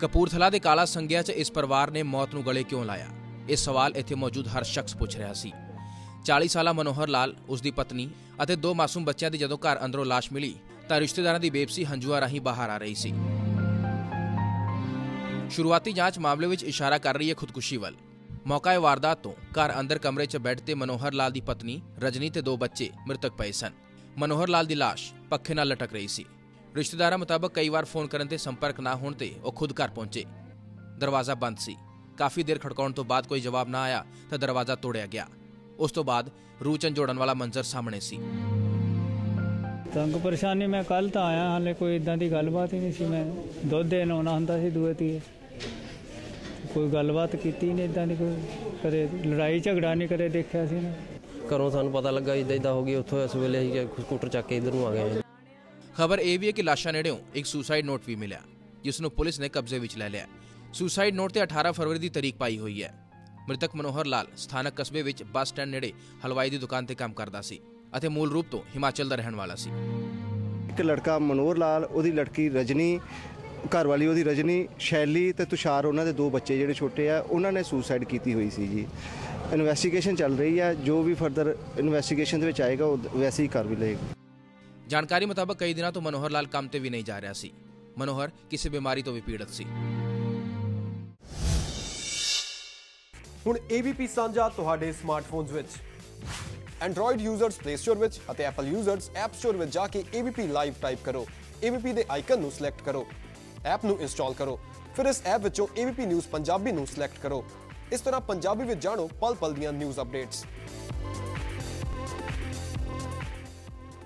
ਕਪੂਰਥਲਾ ਦੇ ਕਾਲਾ ਸੰਗਿਆ 'ਚ ਇਸ ਪਰਿਵਾਰ ਨੇ ਮੌਤ ਨੂੰ ਗਲੇ ਕਿਉਂ ਲਾਇਆ? ਇਹ ਸਵਾਲ ਇੱਥੇ ਮੌਜੂਦ ਹਰ ਸ਼ਖਸ ਪੁੱਛ ਰਿਹਾ ਸੀ। 40 ਸਾਲਾ ਮਨੋਹਰ ਲਾਲ ਉਸ ਦੀ ਪਤਨੀ ਅਤੇ ਦੋ ਮਾਸੂਮ ਬੱਚਿਆਂ ਦੀ ਜਦੋਂ ਘਰ ਅੰਦਰੋਂ ਲਾਸ਼ ਮਿਲੀ, ਤਾਂ ਰਿਸ਼ਤੇਦਾਰਾਂ ਦੀ ਬੇਬਸੀ ਹੰਝੂਆਂ ਰਾਹੀਂ ਬਾਹਰ ਆ ਰਹੀ ਸੀ। ਸ਼ੁਰੂਆਤੀ ਜਾਂਚ ਮਾਮਲੇ ਵਿੱਚ ਇਸ਼ਾਰਾ ਕਰ ਰਹੀ ਹੈ ਖੁਦਕੁਸ਼ੀ ਵੱਲ। ਮੌਕਾ ਇਹ ਵਾਰਦਾਤ ਤੋਂ। ਘਰ ਅੰਦਰ ਕਮਰੇ 'ਚ ਬੈੱਡ ਤੇ ਮਨੋਹਰ ਲਾਲ ਦੀ ਪਤਨੀ, ਰਜਨੀ ਤੇ ਦੋ ਬੱਚੇ ਮ੍ਰਿਤਕ ਪਏ ਸਨ। ਮਨੋਹਰ ਲਾਲ ਦੀ ਲਾਸ਼ ਪੱਖੇ ਨਾਲ ਲਟਕ ਰਹੀ ਸੀ। ਰਿਸ਼ਤੇਦਾਰਾਂ ਮੁਤਾਬਕ ਕਈ ਵਾਰ ਫੋਨ ਕਰਨ ਤੇ ਸੰਪਰਕ ਨਾ ਹੋਣ ਤੇ ਉਹ ਖੁਦ ਘਰ ਪਹੁੰਚੇ। ਦਰਵਾਜ਼ਾ ਬੰਦ ਸੀ। ਕਾਫੀ ਦੇਰ ਖੜਕਾਉਣ ਤੋਂ ਬਾਅਦ ਕੋਈ ਜਵਾਬ ਨਾ ਆਇਆ ਤਾਂ ਦਰਵਾਜ਼ਾ ਤੋੜਿਆ ਗਿਆ। ਉਸ ਤੋਂ ਬਾਅਦ ਰੂਹ ਝੰਜੋੜਨ ਵਾਲਾ ਮੰਜ਼ਰ ਸਾਹਮਣੇ ਸੀ। ਤੰਗ ਪਰੇਸ਼ਾਨੀ ਮੈਂ ਕੱਲ ਤਾਂ ਆਇਆ ਹਾਲੇ ਕੋਈ ਇਦਾਂ ਦੀ ਗੱਲਬਾਤ ਹੀ ਨਹੀਂ ਸੀ। ਮੈਂ ਦੁੱਧ ਦੇਣ ਆਉਣਾ ਹੁੰਦਾ ਸੀ ਦੂਏ ਤੀਏ। ਕੋਈ ਗੱਲਬਾਤ ਕੀਤੀ ਨਹੀਂ ਇਦਾਂ ਦੀ ਕੋਈ। ਕਦੇ ਲੜਾਈ ਝਗੜਾ ਨਹੀਂ ਕਦੇ ਦੇਖਿਆ ਸੀ ਨਾ ਘਰੋਂ ਸਾਨੂੰ ਪਤਾ ਲੱਗਾ ਇਦਾਂ ਇਦਾਂ ਹੋ ਗਈ। ਉੱਥੋਂ ਇਸ ਵੇਲੇ ਅਸੀਂ ਸਕੂਟਰ ਚੱਕ ਕੇ ਇਧਰ ਨੂੰ ਆ ਗਏ। ਖਬਰ ਇਹ ਵੀ ਹੈ ਕਿ ਲਾਸ਼ਾਂ ਨੇੜਿਓਂ ਇੱਕ ਸੁਸਾਈਡ ਨੋਟ ਵੀ ਮਿਲਿਆ ਜਿਸ ਨੂੰ ਪੁਲਿਸ ਨੇ ਕਬਜ਼ੇ ਵਿੱਚ ਲੈ ਲਿਆ ਸੁਸਾਈਡ ਨੋਟ ਤੇ 18 ਫਰਵਰੀ ਦੀ ਤਾਰੀਖ ਪਾਈ ਹੋਈ ਹੈ ਮ੍ਰਿਤਕ ਮਨੋਹਰ ਲਾਲ ਸਥਾਨਕ ਕਸਬੇ ਵਿੱਚ ਬੱਸ ਸਟੈਂਡ ਨੇੜੇ ਹਲਵਾਈ ਦੀ ਦੁਕਾਨ ਤੇ ਕੰਮ ਕਰਦਾ ਸੀ ਅਤੇ ਮੂਲ ਰੂਪ ਤੋਂ ਹਿਮਾਚਲ ਦਾ ਰਹਿਣ ਵਾਲਾ ਸੀ ਇੱਕ ਲੜਕਾ ਮਨੋਹਰ ਲਾਲ ਉਹਦੀ ਲੜਕੀ ਰਜਨੀ ਘਰ ਵਾਲੀ ਉਹਦੀ ਰਜਨੀ ਸ਼ੈਲੀ ਤੇ ਤੁਸ਼ਾਰ ਉਹਨਾਂ ਦੇ ਦੋ ਬੱਚੇ ਜਿਹੜੇ ਛੋਟੇ ਆ ਉਹਨਾਂ ਨੇ ਸੁਸਾਈਡ ਕੀਤੀ ਹੋਈ ਸੀ ਜੀ ਇਨਵੈਸਟੀਗੇਸ਼ਨ ਚੱਲ ਰਹੀ ਹੈ ਜੋ ਵੀ ਫਰਦਰ ਇਨਵੈਸਟੀਗੇਸ਼ਨ ਦੇ ਵਿੱਚ ਆਏਗਾ ਉਹ ਵੈਸੇ ਹੀ ਕਰ ਵੀ ਲਏਗਾ ਜਾਣਕਾਰੀ ਮੁਤਾਬਕ ਕਈ ਦਿਨਾਂ ਤੋਂ ਮਨੋਹਰ ਲਾਲ ਕੰਮ ਤੇ ਵੀ ਨਹੀਂ ਜਾ ਰਿਹਾ ਸੀ। ਮਨੋਹਰ ਕਿਸੇ ਬਿਮਾਰੀ ਤੋਂ ਵੀ ਪੀੜਤ ਸੀ। ਹੁਣ ABP ਸਾਂਝਾ ਤੁਹਾਡੇ ਸਮਾਰਟਫੋਨਸ ਵਿੱਚ। Android ਯੂਜ਼ਰਸ Play Store ਵਿੱਚ ਅਤੇ Apple ਯੂਜ਼ਰਸ App Store ਵਿੱਚ ਜਾ ਕੇ ABP ਲਾਈਵ ਟਾਈਪ ਕਰੋ। ABP ਦੇ ਆਈਕਨ ਨੂੰ ਸਿਲੈਕਟ ਕਰੋ। ਐਪ ਨੂੰ ਇੰਸਟਾਲ ਕਰੋ। ਫਿਰ ਇਸ ਐਪ ਵਿੱਚੋਂ ABP ਨਿਊਜ਼ ਪੰਜਾਬੀ ਨੂੰ ਸਿਲੈਕਟ ਕਰੋ। ਇਸ ਤਰ੍ਹਾਂ ਪੰਜਾਬੀ ਵਿੱਚ ਜਾਣੋ ਪਲ ਪਲ ਦੀਆਂ ਨਿਊਜ਼ ਅਪਡੇਟਸ